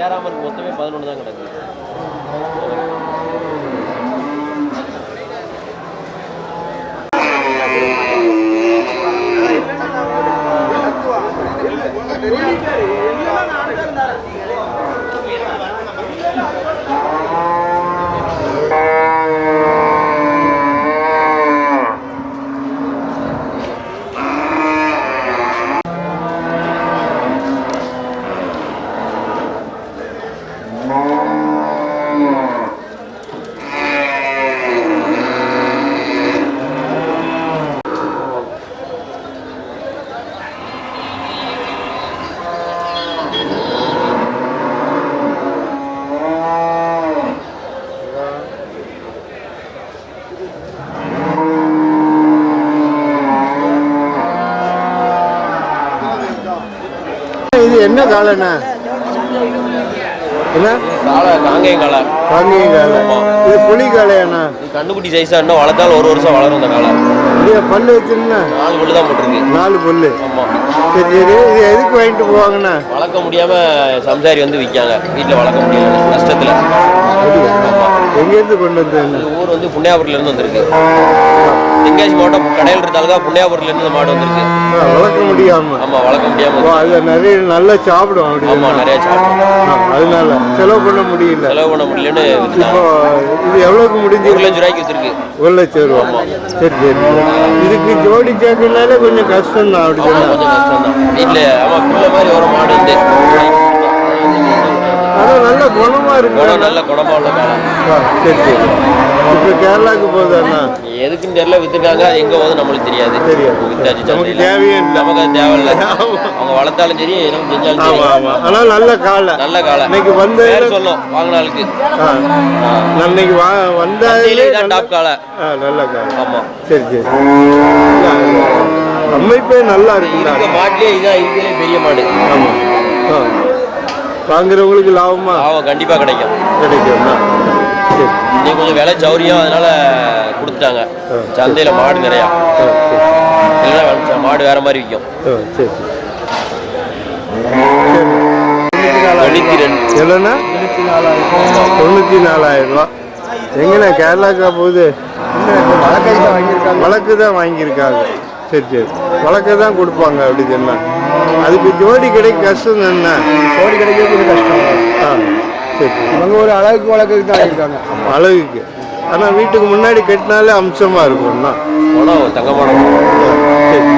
சேராமல் மொத்தமே பதினொன்று தான் கிடக்கு. என்ன காளைண்ணா என்ன? காங்கேயம் காலை. காங்கேய காளை இது புலி காளையாண்ணா? கண்ணுக்குட்டி சைஸாக இன்னும் வளர்த்தாலும் ஒரு வருஷம் வளரும் இந்த காலை. இது பல்லு வச்சுருந்தா? நாலு பல்லு தான் போட்டிருக்கு. நாலு பல்லு. சரி சரி இது எதுக்கு வாங்கிட்டு போவாங்கண்ணா? வளர்க்க முடியாம சம்சாரி வந்து விற்காங்க. வீட்டில் வளர்க்க முடியல கஷ்டத்தில். எங்கேருந்து கொண்டு இந்த ஊர் வந்து புண்ணியாபுரத்துல இருந்து வந்திருக்கு. தென்காசி மாவட்டம் கடையில் இருந்தாலும் தான் புண்ணியாபுரத்துல இருந்து இந்த மாடு வந்திருக்கு. வளர்க்க முடியாம. ஆமா வளர்க்க முடியாம. ஓ, அது நிறைய நல்லா சாப்பிடும் அப்படி. ஆமா நிறைய சாப்பிட்டோம் ஆ, அதனால செலவு பண்ண முடியல. செலவு பண்ண முடியலன்னு இப்போ இது எவ்வளோக்கு முடிஞ்சு? ஒரு லட்சம் ரூபாய்க்கு வித்துருக்கு. ஒரு லட்சம் ரூபா. சரி சரி. இதுக்கு ஜோடி சேர்க்கனாலே கொஞ்சம் கஷ்டம் தான் அப்படி சொன்னா கொஞ்சம் கஷ்டம் தான் வீட்டில் ஆமா பிள்ளை மாதிரி ஒரு மாடு வந்து நல்ல குணமா இருக்கு நல்ல குணமா உள்ள காலம் சரி சரி. இப்போ கேரளாவுக்கு போகுதாண்ணா எதுக்குன்னு தெரியல வித்துட்டாங்க. அது எங்க போகுது நம்மளுக்கு தெரியாது. தெரியாது. வித்தாச்சு நமக்கு. தேவையே இல்லை. நமக்கு அது தேவையில்ல. அவங்க வளர்த்தாலும் சரி நம்ம செஞ்சாலும் சரி. ஆமா ஆனால் நல்ல காலை. நல்ல காலம் இன்னைக்கு வந்த பேர் சொல்லும் வாங்கினாளுக்கு இன்னைக்கு வா வந்தாலே இதான் டாப் காலை. நல்ல காலை. ஆமா. சரி சரி. அமைப்பே நல்லா இருக்க மாட்டிலே இதான் இதுலேயே பெரிய மாடு. ஆமா. வாங்குறவங்களுக்கு லாபமா? ஆமாம் கண்டிப்பா கிடைக்கும். கிடைக்கும்ண்ணா சரி. நீ கொஞ்சம் விலை சௌரியம் அதனால கொடுத்துட்டாங்க. சந்தையில மாடு நிறையா. இல்லைன்னா மாடு வேற மாதிரி விற்கும் சரி. தொண்ணூத்தி ரெண்டு. எவ்வளோண்ணா? தொண்ணூற்றி நாலாயிரம் ரூபா. எங்கண்ணா கேரளாக்கா போகுது? வழக்கு தான் வாங்கியிருக்காங்க. சரி சரி. வழக்க தான் கொடுப்பாங்க அப்படி சொன்னால் அதுக்கு ஜோடி கிடைக்க கஷ்டம் என்ன? ஜோடி கிடைக்க கொஞ்சம் கஷ்டம். ஆ சரி. இவங்க ஒரு அழகுக்கு வழக்குக்கு தான் இருக்காங்க அழகுக்கு. ஆனால் வீட்டுக்கு முன்னாடி கட்டினாலே அம்சமாக இருக்கும்னா தங்கமான சரி.